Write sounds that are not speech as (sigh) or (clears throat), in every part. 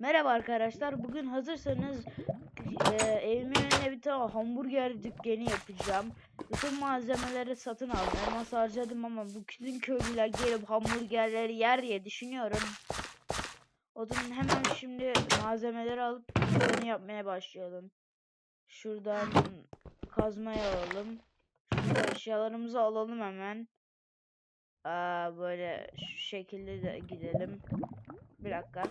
Merhaba arkadaşlar. Bugün hazırsanız e, evimin önüne bir tane hamburger dükkanı yapacağım. Bütün malzemeleri satın aldım. Elmas harcadım ama bütün köylüler gelip hamburgerleri yer diye düşünüyorum. O zaman hemen şimdi malzemeleri alıp dükkanı yapmaya başlayalım. Şuradan kazmayı alalım. Eşyalarımızı alalım hemen. Aa, böyle şu şekilde de gidelim. Bir dakika.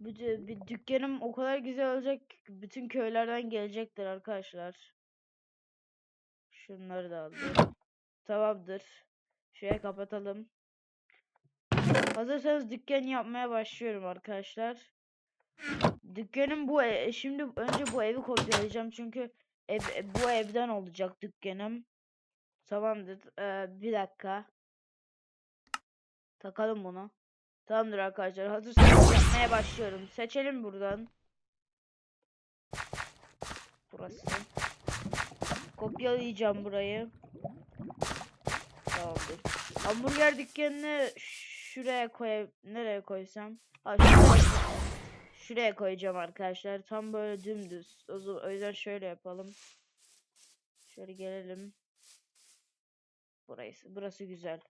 Bütün bir dükkanım o kadar güzel olacak ki bütün köylerden gelecektir arkadaşlar. Şunları da aldım. Tamamdır. Şuraya kapatalım. Hazırsanız dükkan yapmaya başlıyorum arkadaşlar. Dükkanım bu e- şimdi önce bu evi kopyalayacağım çünkü ev, e, bu evden olacak dükkanım. Tamamdır. Ee, bir dakika. Takalım bunu. Tamamdır arkadaşlar. Hazırsanız yapmaya başlıyorum. Seçelim buradan. Burası. Kopyalayacağım burayı. Tamamdır. Hamburger dükkanını şuraya koy nereye koysam? Ha, şuraya, şuraya koyacağım arkadaşlar. Tam böyle dümdüz. O o yüzden şöyle yapalım. Şöyle gelelim. Burası, burası güzel.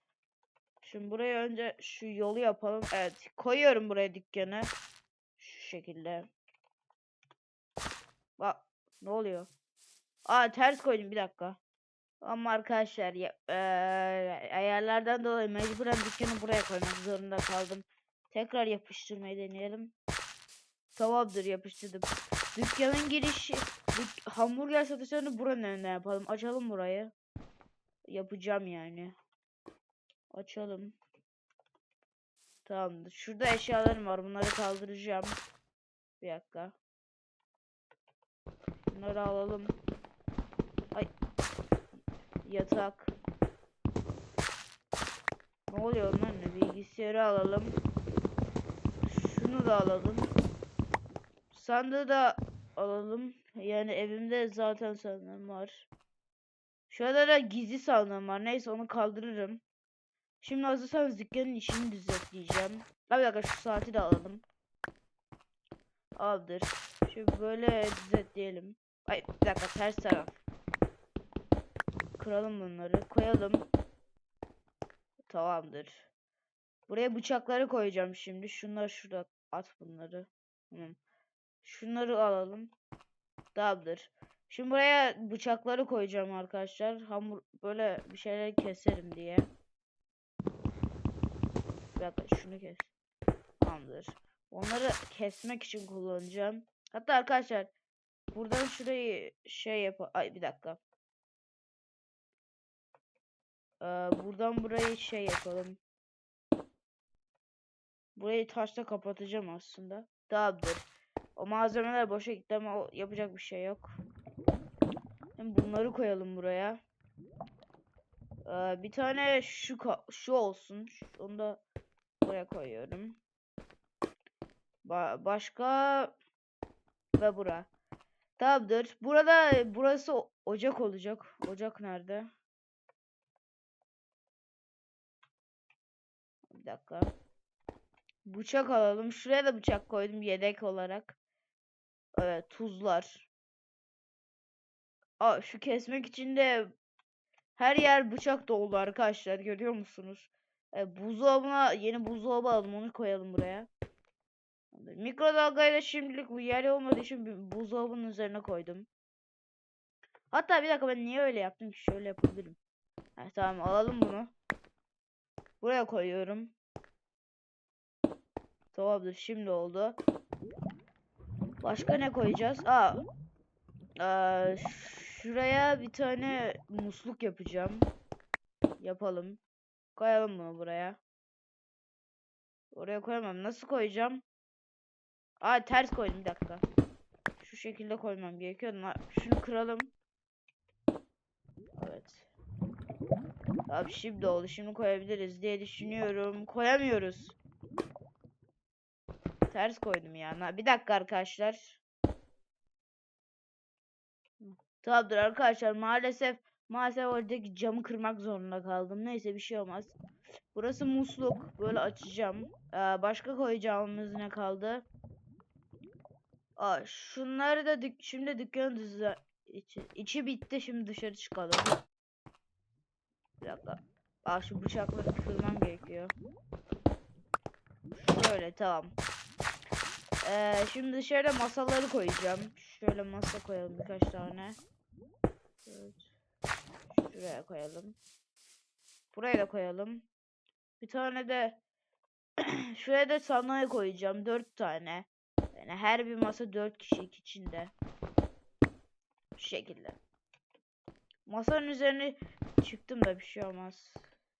Şimdi buraya önce şu yolu yapalım. Evet, koyuyorum buraya dükkanı. Şu şekilde. Bak, ne oluyor? Aa, ters koydum bir dakika. Ama arkadaşlar ya, eee, ayarlardan dolayı mecburen dükkanı buraya koymak zorunda kaldım. Tekrar yapıştırmayı deneyelim. Tamamdır yapıştırdım. Dükkanın girişi, dük- hamburger satışlarını buranın önünde yapalım. Açalım burayı. Yapacağım yani. Açalım. Tamamdır. Şurada eşyalarım var. Bunları kaldıracağım. Bir dakika. Bunları alalım. Ay. Yatak. Ne oluyor lan? Bilgisayarı alalım. Şunu da alalım. Sandığı da alalım. Yani evimde zaten sandığım var. Şurada da gizli sandığım var. Neyse onu kaldırırım. Şimdi hazırsanız dükkanın işini düzenleyeceğim. Ha, Bir dakika şu saati de alalım. Aldır. Şimdi böyle düzenleyelim. Ay bir dakika ters taraf. Kıralım bunları. Koyalım. Tamamdır. Buraya bıçakları koyacağım şimdi. Şunlar şurada at bunları. Tamam. Şunları alalım. Tamamdır. Şimdi buraya bıçakları koyacağım arkadaşlar. Hamur böyle bir şeyler keserim diye. Bir dakika şunu kes. Tamamdır. Onları kesmek için kullanacağım. Hatta arkadaşlar buradan şurayı şey yap. Ay bir dakika. Ee, buradan burayı şey yapalım. Burayı taşla kapatacağım aslında. Tamamdır. O malzemeler boşa gitti ama yapacak bir şey yok. Bunları koyalım buraya. Ee, bir tane şu şu olsun. Onu da buraya koyuyorum. Ba- başka ve bura. Tamamdır. Burada burası ocak olacak. Ocak nerede? Bir dakika. Bıçak alalım. Şuraya da bıçak koydum yedek olarak. Evet, tuzlar. Aa, şu kesmek için de her yer bıçak dolu arkadaşlar. Görüyor musunuz? E, buzdolabına yeni buzdolabı alalım. Onu koyalım buraya. Mikrodalgayla şimdilik bu yer olmadığı için buzdolabının üzerine koydum. Hatta bir dakika ben niye öyle yaptım ki? Şöyle yapabilirim. Heh, tamam alalım bunu. Buraya koyuyorum. Tamamdır şimdi oldu. Başka ne koyacağız? Aa, aa, şuraya bir tane musluk yapacağım. Yapalım. Koyalım bunu buraya. Oraya koyamam. Nasıl koyacağım? Aa ters koydum bir dakika. Şu şekilde koymam gerekiyor. Şunu kıralım. Evet. Abi şimdi oldu. Şimdi koyabiliriz diye düşünüyorum. Koyamıyoruz. Ters koydum ya. Bir dakika arkadaşlar. Tamamdır arkadaşlar. Maalesef maalesef oradaki camı kırmak zorunda kaldım. Neyse bir şey olmaz. Burası musluk. Böyle açacağım. Ee, başka koyacağımız ne kaldı? Aa, şunları da dük şimdi dükkanı düzen içi, içi bitti şimdi dışarı çıkalım. Bir dakika. Aa şu bıçakları kırmam gerekiyor. Şöyle tamam. Ee, şimdi dışarıda masaları koyacağım. Şöyle masa koyalım birkaç tane. Şuraya koyalım. Buraya da koyalım. Bir tane de (clears throat) şuraya da sandalye koyacağım. Dört tane. Yani her bir masa dört kişilik içinde. Şu şekilde. Masanın üzerine çıktım da bir şey olmaz.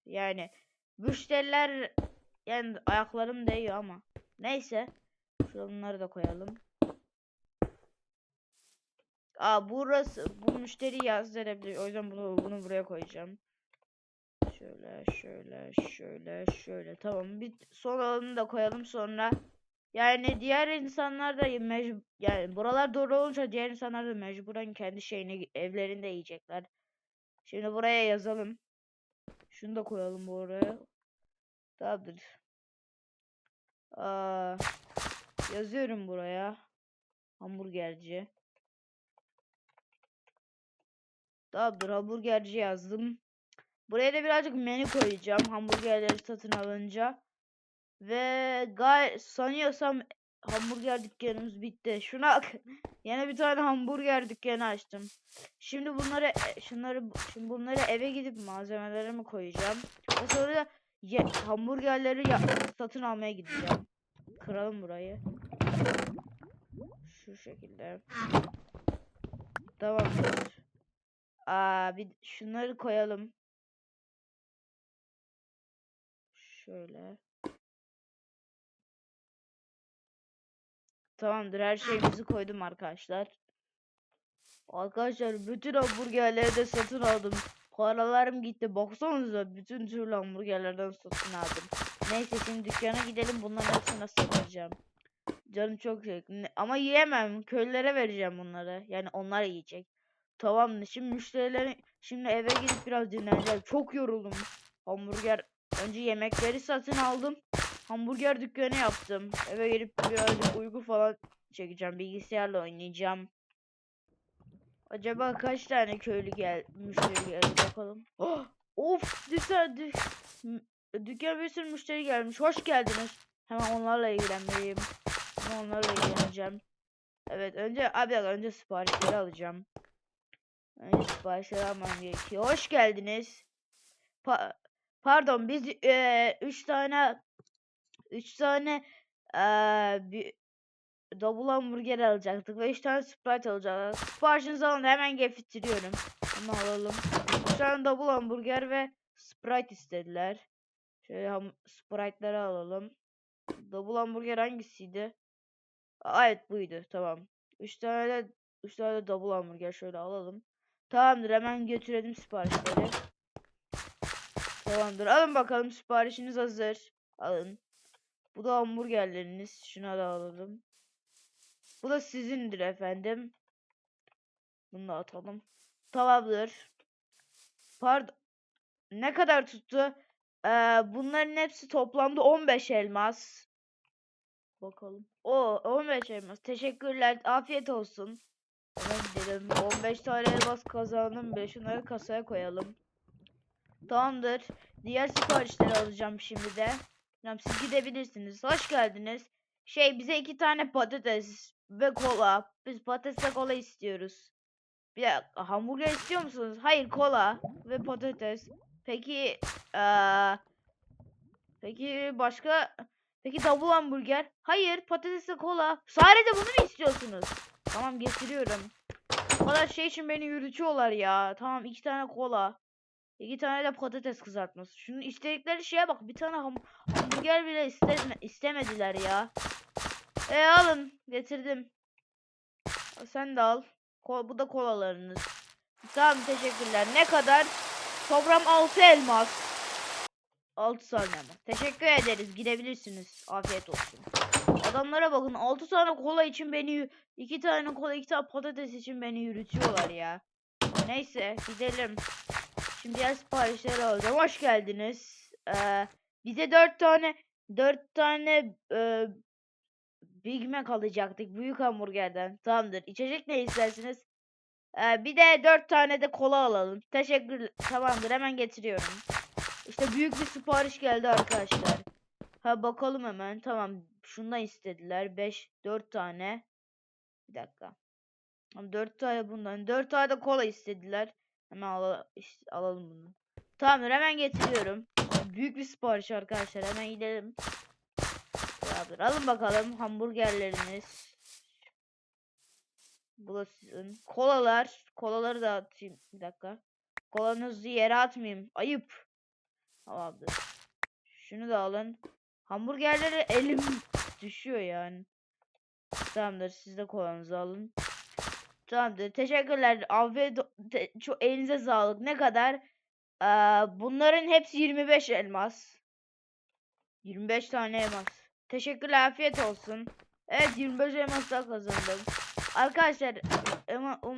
Yani müşteriler yani ayaklarım değiyor ama. Neyse. Şunları da koyalım. Aa burası bu müşteri yazdırabilir. O yüzden bunu bunu buraya koyacağım. Şöyle şöyle şöyle şöyle tamam bir son alanı da koyalım sonra yani diğer insanlar da mecbur yani buralar doğru olunca diğer insanlar da mecburen kendi şeyini evlerinde yiyecekler. Şimdi buraya yazalım. Şunu da koyalım buraya. Tamamdır. Aa, yazıyorum buraya. Hamburgerci. Tamamdır hamburgerci yazdım. Buraya da birazcık menü koyacağım hamburgerleri satın alınca. Ve gay sanıyorsam hamburger dükkanımız bitti. Şuna. (laughs) Yine bir tane hamburger dükkanı açtım. Şimdi bunları e, şunları şimdi bunları eve gidip malzemelerimi koyacağım. Ve sonra da ye, hamburgerleri ya, satın almaya gideceğim. Kıralım burayı. Şu şekilde. Tamamdır. Aa bir şunları koyalım. Şöyle. Tamamdır her şeyimizi koydum arkadaşlar. Arkadaşlar bütün hamburgerleri de satın aldım. Paralarım gitti. Baksanıza bütün türlü hamburgerlerden satın aldım. Neyse şimdi dükkana gidelim bunların hepsini satacağım. Canım çok şey. Ama yiyemem. Köylere vereceğim bunları. Yani onlar yiyecek. Tamam şimdi müşterilerin şimdi eve gidip biraz dinleneceğim. Çok yoruldum. Hamburger önce yemekleri satın aldım. Hamburger dükkanı yaptım. Eve gelip birazcık uyku falan çekeceğim. Bilgisayarla oynayacağım. Acaba kaç tane köylü gel müşteri geldi bakalım. Oh, of dükkan dük dükkan bir sürü müşteri gelmiş. Hoş geldiniz. Hemen onlarla ilgilenmeliyim. Hemen onlarla ilgileneceğim. Evet önce abi önce siparişleri alacağım. Siparişleri almam gerekiyor. Hoş geldiniz. Pa- pardon biz 3 tane 3 tane eee bir double hamburger alacaktık ve 3 tane Sprite alacaktık. Siparişinizi alın hemen getiriyorum. Hemen alalım. 3 tane double hamburger ve Sprite istediler. Şöyle Sprite'ları alalım. Double hamburger hangisiydi? Aa, evet buydu tamam. 3 tane de 3 tane de double hamburger şöyle alalım. Tamamdır hemen götürelim siparişleri. Tamamdır alın bakalım siparişiniz hazır. Alın. Bu da hamburgerleriniz. Şuna da alalım. Bu da sizindir efendim. Bunu da atalım. Tamamdır. Pardon. Ne kadar tuttu? Ee, bunların hepsi toplamda 15 elmas. Bakalım. O 15 elmas. Teşekkürler. Afiyet olsun. Hemen gidelim. 15 tane elmas kazandım. Be. Şunları kasaya koyalım. Tamamdır. Diğer siparişleri alacağım şimdi de. Tamam siz gidebilirsiniz. Hoş geldiniz. Şey bize iki tane patates ve kola. Biz patates ve kola istiyoruz. Bir dakika, hamburger istiyor musunuz? Hayır kola ve patates. Peki eee Peki başka Peki double hamburger? Hayır patates ve kola. Sadece bunu mu istiyorsunuz? Tamam getiriyorum. O kadar şey için beni yürütüyorlar ya. Tamam iki tane kola. İki tane de patates kızartması. Şunun istedikleri şeye bak. Bir tane ham hamburger bile isteme istemediler ya. E alın. Getirdim. Sen de al. Ko bu da kolalarınız. Tamam teşekkürler. Ne kadar? Toplam 6 elmas. 6 tane elmas. Teşekkür ederiz. Gidebilirsiniz. Afiyet olsun. Adamlara bakın. 6 tane kola için beni 2 tane kola 2 tane patates için beni yürütüyorlar ya. Neyse gidelim. Şimdi diğer siparişleri alacağım. Hoş geldiniz. Ee, Bize dört tane dört tane e, Big Mac alacaktık büyük hamburgerden. Tamamdır. İçecek ne istersiniz? Ee, bir de dört tane de kola alalım. Teşekkür. Tamamdır hemen getiriyorum. İşte büyük bir sipariş geldi arkadaşlar. Ha bakalım hemen. Tamam. Şundan istediler. 5 4 tane. Bir dakika. Tamam 4 tane bundan. 4 tane de kola istediler. Hemen is- alalım bunu. Tamamdır hemen getiriyorum. Büyük bir sipariş arkadaşlar. Hemen gidelim. Tamamdır. Alın bakalım hamburgerleriniz. Bu da sizin. Kolalar. Kolaları da atayım. Bir dakika. Kolanızı yere atmayayım. Ayıp. Tamamdır. Şunu da alın. Hamburgerleri elim düşüyor yani. Tamamdır. Siz de kolanızı alın. Tamamdır. Teşekkürler. Afiyet te- çok elinize sağlık. Ne kadar? Ee, bunların hepsi 25 elmas. 25 tane elmas. Teşekkürler. Afiyet olsun. Evet 25 elmas daha kazandım. Arkadaşlar ama um,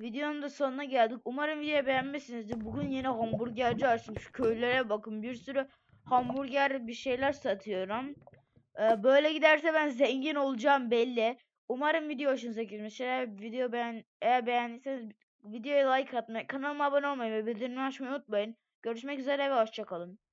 videonun da sonuna geldik. Umarım videoyu beğenmişsinizdir. Bugün yine hamburgerci açtım. Şu köylere bakın bir sürü hamburger bir şeyler satıyorum. Ee, böyle giderse ben zengin olacağım belli. Umarım video hoşunuza gitmiştir. Eğer video beğen eğer beğendiyseniz videoya like atmayı, kanalıma abone olmayı ve bildirimleri açmayı unutmayın. Görüşmek üzere ve hoşçakalın.